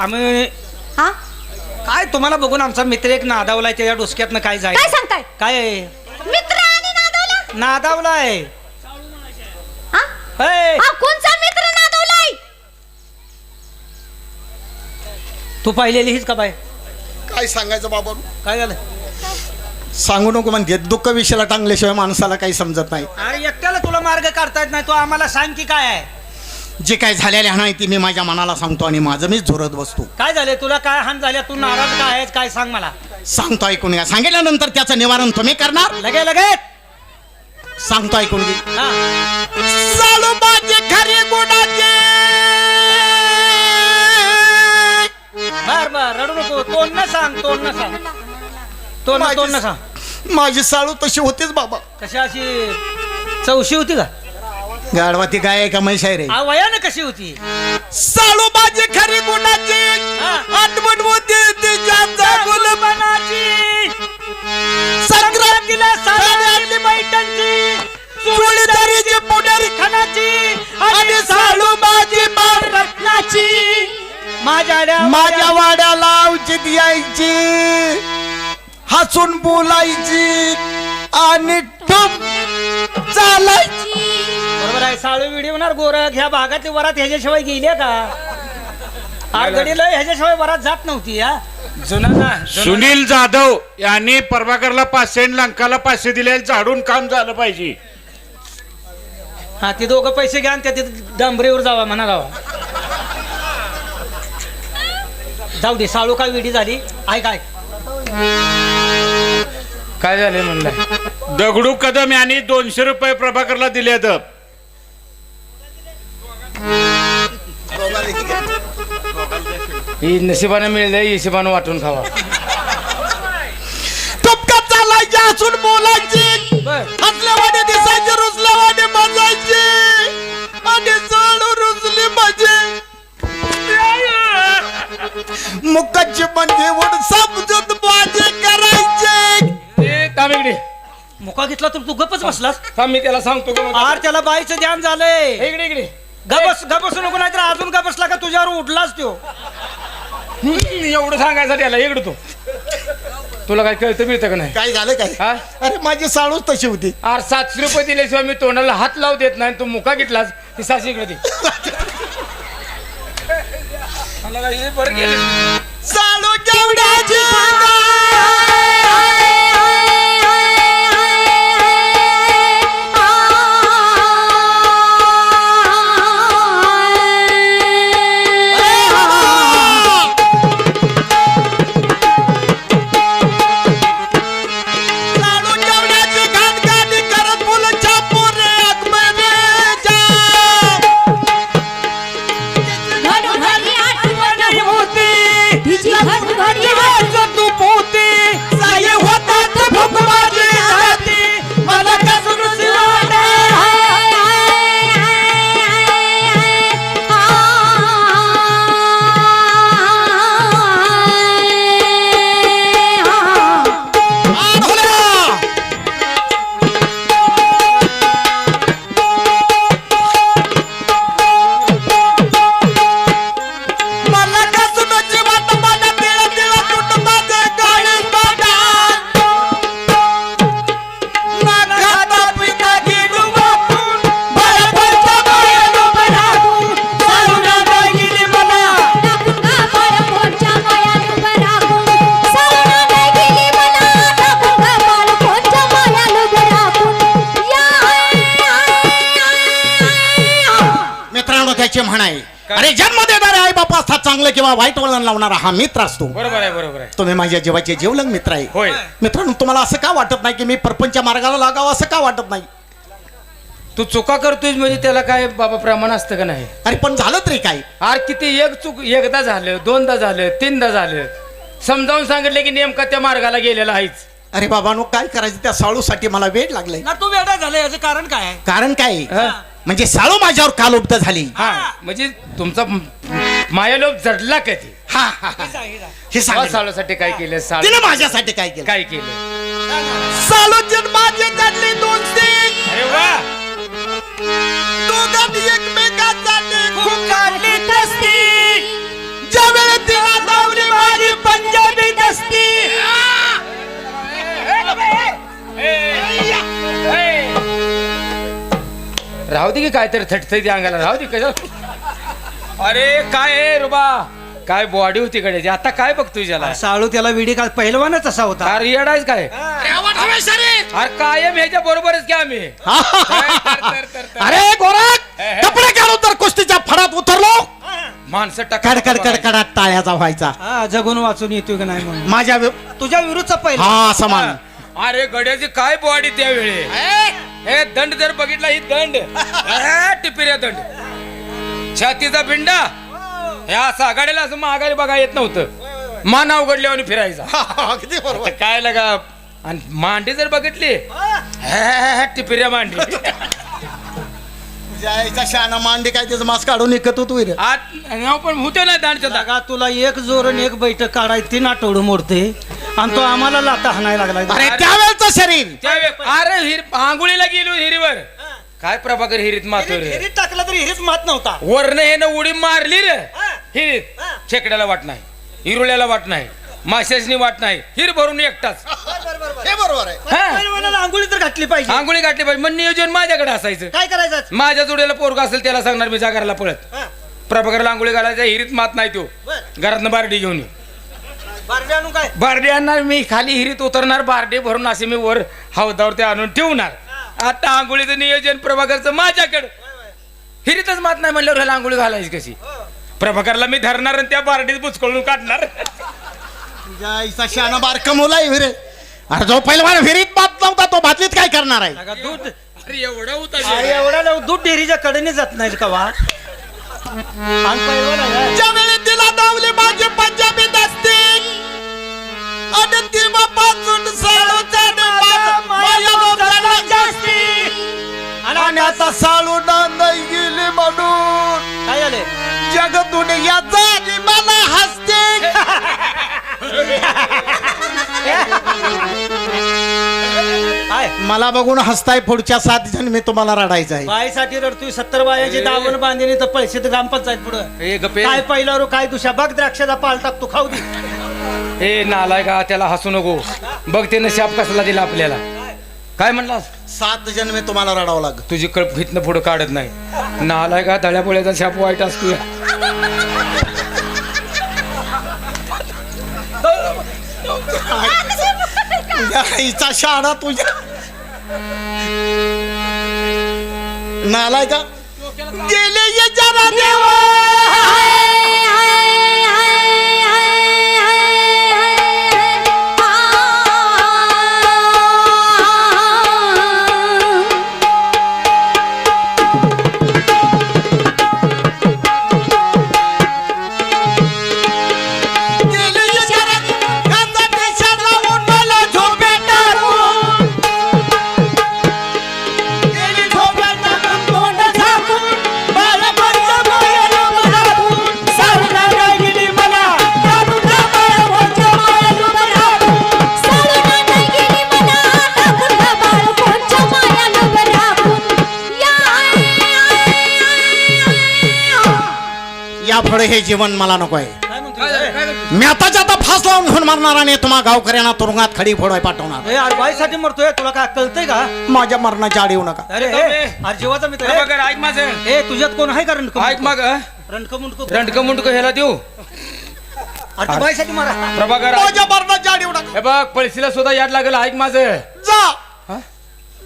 आम्ही हा? काय तुम्हाला बघून आमचा मित्र एक नादावलाय त्याच्या डोसक्यातनं काय जाय काय सांगताय? काय? आहे? मित्र आणि नादवला? नादावलाय. हा? कोणचा मित्र नादवलाय? तू पाहिलेली हीच का बाय काय सांगायचं बाबा? काय झालं? सांगू नको म्हणते. दुःख विषयाला टांगल्याशिवाय माणसाला काही समजत नाही. अरे एकट्याला तुला मार्ग काढता येत नाही. तू आम्हाला सांग की काय आहे. जे काय झालेले नाही ते मी माझ्या मनाला सांगतो आणि माझं मीच झोरत बसतो. काय झाले? तुला काय हान झाल्या तू नाराज काय आहेस? काय सांग मला. सांगतो ऐकून घ्या. सांगितल्यानंतर त्याचं निवारण तुम्ही करणार? लगे लगेच सांगतो ऐकून घे हा. चालू माझे बर बर रडू नको. तोंड न सांग तोंड न सांग. तोंड तोंड न सांग. माझी साळू तशी होतीच बाबा. कशी अशी? चौशी होती का? गाडवा ती गाय आहे का म्हैस आहे रे? आ, वयानं कशी होती? साळू माझे खरी गुणाची. आठवण होती तिच्या गुलपणाची संक्रांतीला साडी बैठणची चुडीदारीची पुढारी खानाची आणि साळू माझी मार रत्नाची. माझ्या माझ्या वाड्याला औचित यायची हसून बोलायची आणि ठुम चालायची. बरोबर आहे. साळू विडी होणार गोर ह्या भागातली वरात ह्याच्याशिवाय गेल्या का? आरगडीला ह्याच्याशिवाय वरात जात नव्हती या. जुना ना जुना- सुनील जाधव यांनी प्रभाकरला पाचशे आणि लंकाला पाचशे दिले झाडून काम झालं पाहिजे. हा ते दोघं पैसे घ्या आणि त्या तिथे डांबरीवर जावा म्हणा जावा जाऊ दे साळू काय विडी झाली? आहे काय काय झाले म्हणलं? दगडू कदम यांनी दोनशे रुपये प्रभाकरला दिले ही नशिबाने मिळलंय हिशोबाने वाटून खावा. तुपका चालायची बोलायची दिसायची रुसल्यावाने मजायची. आणि रुसली म्हणजे मुखाची म्हणजे उड समजून बाजी करायची. तामिकडे मुका घेतला तर तू गपच बसलास? थांब मी त्याला सांगतो का मग. आर त्याला बाईचं ध्यान झालंय. इकडे इकडे. गबस गबसू नको नाहीतर अजून गबसला का तुझ्यावर उठलाच तो हम्म, एवढं सांगायचं त्याला इकडे तू. तुला काय कळतं मिळतं का नाही? काय झालं काय? हा? अरे माझी साळूच तशी होती. आर सातशे रुपये दिल्याशिवाय मी तोंडाला हात लावू देत नाही तू मुका घेतलास ती सातशे इकडे दे हे केवढ्याची साळू त्याची म्हण आहे अरे जन्म देणारे आई बापा असतात चांगलं किंवा वाईट वळण लावणारा हा मित्र असतो. बरोबर आहे बरोबर आहे. तुम्ही माझ्या जीवाचे जीवलंग मित्र आहे. होय. मित्रांनो तुम्हाला असं का वाटत नाही की मी परपंच मार्गाला लागावं? असं का वाटत नाही? तू चुका करतोय म्हणजे त्याला काय बाबा प्रमाण असतं का नाही? अरे पण झालं तरी काय? आर किती एक चूक एकदा झालं दोनदा झालं तीनदा झालं. समजावून सांगितलं की नेमका त्या मार्गाला गेलेला आहेच. अरे बाबानो काय करायचं? त्या साळूसाठी मला वेळ लागलाय. ना तू वेडा झाला याचं कारण काय आहे? कारण काय? हा. म्हणजे साळू माझ्यावर काल उपत झाली. हा म्हणजे तुमचा मायालोप जडला कधी हा हा हा. हे सांग साळूसाठी काय केलं? साळ. तिने माझ्यासाठी काय केलं? काय केलं? साळू माझे जडले दोन सिंग अरे वा. दोघांनी एकमेकांसाठी खूप काढली तस्ती. ज्या वेळेस ती की काय तरी थटथट अंगाला राहू दे कशा अरे काय आहे रुबा? काय बॉडी होती गड्याची आता काय बघतोय त्याला साळू त्याला विडी काल पहिलवानच असा होता. अरे येडायच काय? अरे कायम ह्याच्या बरोबरच की आम्ही? अरे गोरख कपडे काढून तर कुस्तीच्या फडात उतरलो. माणसं टका कडकड टाळ्याचा व्हायचा हा जगून वाचून येतोय का नाही म्हणून. माझ्या वि- तुझ्या विरुद्धचा पहिला. हा समान अरे गड्याची काय बॉडी त्यावेळी? हे दंड जर बघितला ही दंड. टिपिऱ्या दंड. छातीचा पिंडा हे असा गाड्याला असं माघारी बघा येत नव्हतं. मान अवघडल्यावर फिरायचा. अगदी बरोबर. काय लगा आणि मांडी जर बघितली. हे, टिपिऱ्या मांडी. जायचा शाना मांडी काय त्याचं मास्क काढून निघत होतो आत पण होते ना दांडच्या जागा तुला एक जोरण एक बैठक काढाय तीन आठवडं मोडते. आणि तो आम्हाला लाता हाणायला लागला. अरे त्यावेळेचं शरीर. अरे हिर आंघोळीला गेलो हिरीवर. काय प्रभाकर हिरीत रे? हिरीत टाकला तरी हिरीत मात नव्हता. वरनं हे उडी मारली रे. हिरीत. खेकड्याला वाट नाही. हिरुळ्याला वाट नाही. माशासनी वाट नाही. हिर भरून एकटाच. हे बरोबर आहे. हा. पहिलवानाला आंघोळी तर घातली पाहिजे. आंघोळी गाठली पाहिजे. मग नियोजन माझ्याकडे असायचं. काय करायचं? माझ्या जोड्याला पोरगा असेल त्याला सांगणार मी जागरला पळत. प्रभाकरला आंघोळी घालायचा. हिरीत मात नाही तो. घरातनं बारडी घेऊन ये. बारडी आणू काय? बारडी आणणार मी खाली हिरीत उतरणार बारडी भरून असे मी वर हौदावर ते आणून ठेवणार. आता आंघोळीचं नियोजन प्रभाकरचं माझ्याकडे. हिरीतच मात नाही म्हणल्यावर ह्याला आंघोळी घालायची कशी? प्रभाकरला मी धरणार आणि त्या बारडीत बुचकळून काढणार. जायचा शाना बारक मुला रे. अरे जो पहिलवान विहिरीत बात नव्हता तो बादलीत काय करणार आहे? दूध. अरे एवढा एवढा लव- दूध डेअरीच्या कडेने जात नाही का वा आणि पहिलवान आहे. का? ज्यावेळी तिला दावली माझी पंजाबी दस्ती आता साळू नाही गेली म्हणून. काय झाले? जग दुनिया जाणी मला हसते. काय? मला बघून हसताय पुढच्या सात जण मी तुम्हाला रडायचं आहे. बाईसाठी रडतोय सत्तर बायाची दावण बांधणी तर पैसे तर ग्रामपंचायत पुढं. ए गपे काय पहिला रो काय दुसऱ्या बघ द्राक्षाचा पाल टाकतो खाऊ दे. ए नालाय का त्याला हसू नको. बघ त्यानं शाप कसला दिला आपल्याला. काय म्हणलास? सात जण मी तुम्हाला रडावं लाग तुझी कळप हितनं पुढं काढत नाही. नालाय का तळ्या पोळ्याचा शाप वाईट असतो आईचा शाळा तुझ्या. नालाय का गेले पुढे हे जीवन मला नको आहे. काय म्हणतोय मी आताच्या आता फास लावून घेऊन मारणार आणि तुम्हा गावकऱ्यांना तुरुंगात खडी फोडवाय पाठवणार. बाईसाठी मरतोय तुला काय कळतंय का? माझ्या मरणाची आड येऊ नका. अरे ए, ए, ए. अरे जीवाचा मित्र ए, प्रभाकर ऐक माझं ए तुझ्यात कोण आहे का रणक ऐक मग. रणक मुंडक रंडक मुंडक ह्याला देऊ. अरे तू बाईसाठी मारा. प्रभाकर ऐक. माझ्या मरणाची आड येऊ नका. हे बघ पळशीला सुद्धा याद लागेल ऐक माझं जा. हा?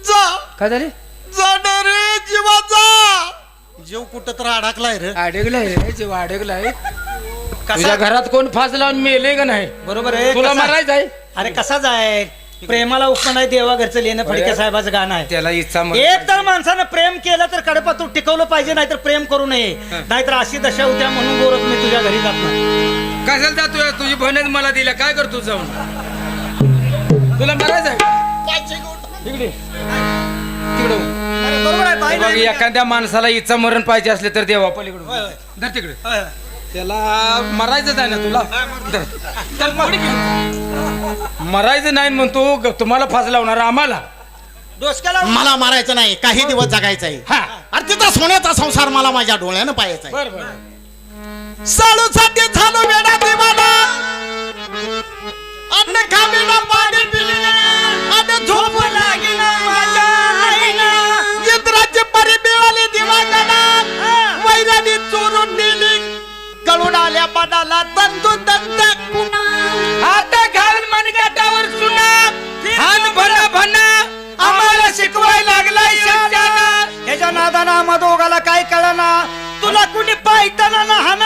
जा. काय झाले? जा ना रे जीवा जा जीव कुठं तर अडकलाय रे. अडकलाय रे जेव्हा अडकलाय. कसा? तुझ्या घरात कोण फास लावून मेले का नाही? बरोबर आहे. तुला कसा- मारायचं आहे? अरे कसा जाय? प्रेमाला उपमान आहे देवा घरचं लेणं फडके साहेबाचं गाणं आहे. त्याला इच्छा मग एक तर माणसानं प्रेम केलं तर कडपातूर टिकवलं पाहिजे नाहीतर प्रेम करू नये. नाहीतर अशी दशा होत्या म्हणून गोरख मी तुझ्या घरी जात नाही. कशाला जातोय? तुझी बहिणच मला दिल्या. काय करतो जाऊन? तुला मारायचं आहे? इकडे. बघ नाही- एखाद्या माणसाला इच्छा मरण पाहिजे असले तर देवा पलीकडून. होय. धर तिकडे. होय. त्याला मरायचंच आहे ना तुला? धर. चल. मरायचं नाही म्हणतो ग- तुम्हाला फास लावणार आम्हाला. डोसक्याला मला मारायचं नाही काही दिवस जगायचं आहे. हा. अरे तिथं सोन्याचा संसार मला माझ्या डोळ्यानं पाहायचा आहे. बर बर. साडू साठी झालो वेडा दिवाना अन्न मनाला तंतुतंत पुन्हा आता घाल मनगटावर सुना. हान भना भना. आम्हाला शिकवाय लागलाय ह्याच्या नादाना आम्हा दोघाला काय कळना. तुला कुणी पायताना ना हाना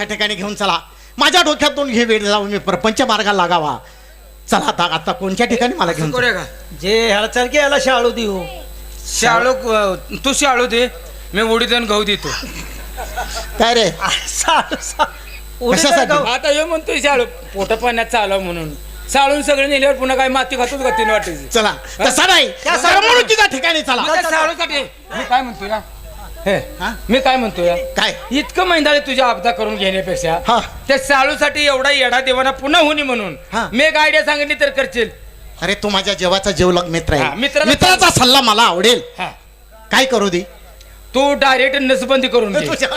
अशा ठिकाणी घेऊन चला. माझ्या डोक्यातून घे वेळ जाऊन मी प्रपंच मार्गाला लागावा. चला आता आता कोणत्या ठिकाणी मला घेऊन करूया का? जे ह्याला चल की ह्याला शाळू देऊ. शाळू तू शाळू दे मी उडीद आणि गहू देतो. काय रे? शाळू शाळू. उडीद कशासाठी? गहू. आता हे म्हणतोय शाळू पोट पाण्यात चालव म्हणून. चालून सगळे नेल्यावर पुन्हा काय माती खातोच का तीन वाटायची चला. तसा नाही. त्या करमणुकीच्या ठिकाणी चला. मग त्या शाळूसाठी मी काय म्हणतोय ना? हे हा? मी काय म्हणतोय? काय? इतकं मैदाळी तुझ्या अपदा करून घेण्यापेक्षा हा. त्या साळूसाठी एवढा येडा देवाना पुन्हा होणी म्हणून. हा. मी एक आयडिया सांगितली तर करशील? अरे तू माझ्या जेवाचा जेवलग मित्र हा, आहे मित्राला- मित्राचा सल्ला मला आवडेल. हा. काय करू दे? तू डायरेक्ट नसबंदी करून घे. तुझ्या-